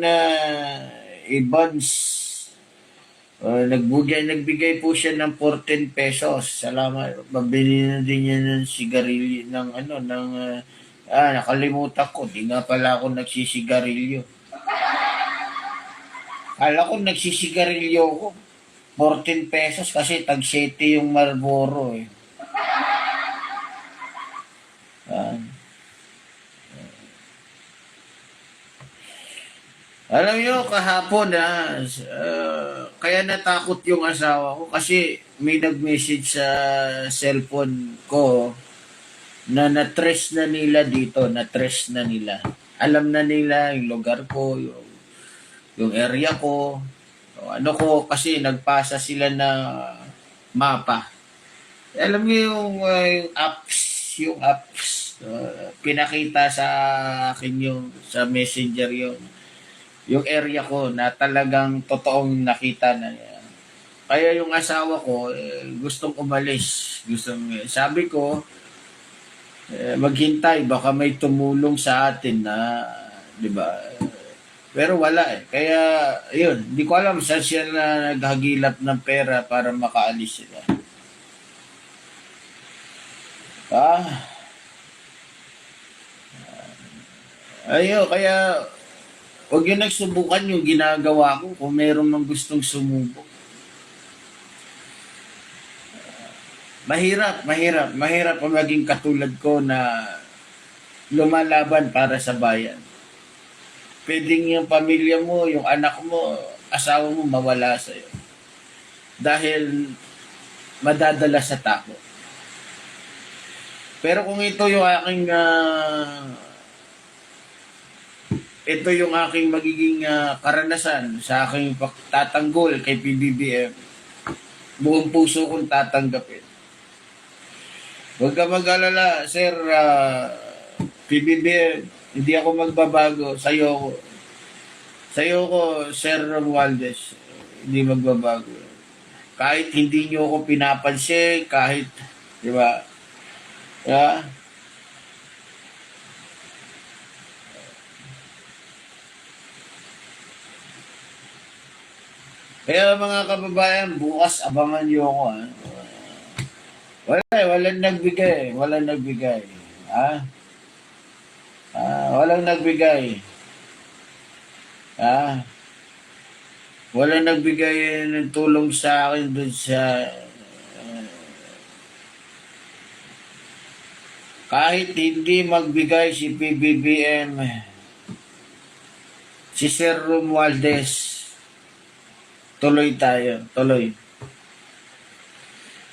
na i-bonds. Uh, nagbugay, nagbigay po siya ng 14 pesos. Salamat. Mabili na din niya ng sigarilyo, ng ano, ng, uh, ah, nakalimutan ko. Di nga pala ako nagsisigarilyo. Kala ko nagsisigarilyo ko. 14 pesos kasi tag 7 yung Marlboro eh. Ah. Alam niyo, kahapon na, kaya natakot yung asawa ko kasi may nag-message sa cellphone ko na na-trace na nila dito, na-trace na nila. Alam na nila yung lugar ko, yung, yung area ko, ano ko, kasi nagpasa sila na mapa. Alam niyo yung, uh, yung apps, yung apps, uh, pinakita sa akin yung, sa messenger yung, yung area ko na talagang totoong nakita na niya. Kaya yung asawa ko, eh, gustong umalis. Gustong, sabi ko, eh, maghintay, baka may tumulong sa atin na, di ba? Pero wala eh. Kaya, yun, hindi ko alam saan siya na naghagilap ng pera para makaalis sila. Ah. Ayo, kaya Huwag yung nagsubukan yung ginagawa ko kung meron mang gustong sumubok. Mahirap, mahirap, mahirap ang maging katulad ko na lumalaban para sa bayan. Pwedeng yung pamilya mo, yung anak mo, asawa mo mawala sa'yo. Dahil madadala sa takot. Pero kung ito yung aking uh, ito yung aking magiging uh, karanasan sa aking tatanggol kay PBBM. Buong puso kong tatanggapin. Huwag ka mag-alala, Sir uh, PBBM. Hindi ako magbabago. Sa'yo ko. Sa'yo ko, Sir Romualdez. Hindi magbabago. Kahit hindi nyo ako pinapansin, kahit, di ba? Yeah. Kaya mga kababayan, bukas abangan niyo ako. Ha? Wala eh, walang nagbigay. Walang nagbigay. Ha? Ah, walang nagbigay. Ha? Walang nagbigay ng tulong sa akin doon sa uh, kahit hindi magbigay si PBBM si Sir Romualdez Tuloy tayo, tuloy.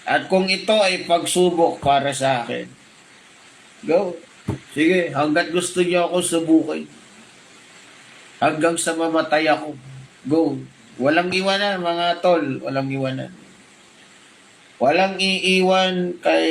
At kung ito ay pagsubok para sa akin, go. Sige, hanggat gusto niyo ako subukin. Hanggang sa mamatay ako, go. Walang iwanan, mga tol. Walang iwanan. Walang iiwan kay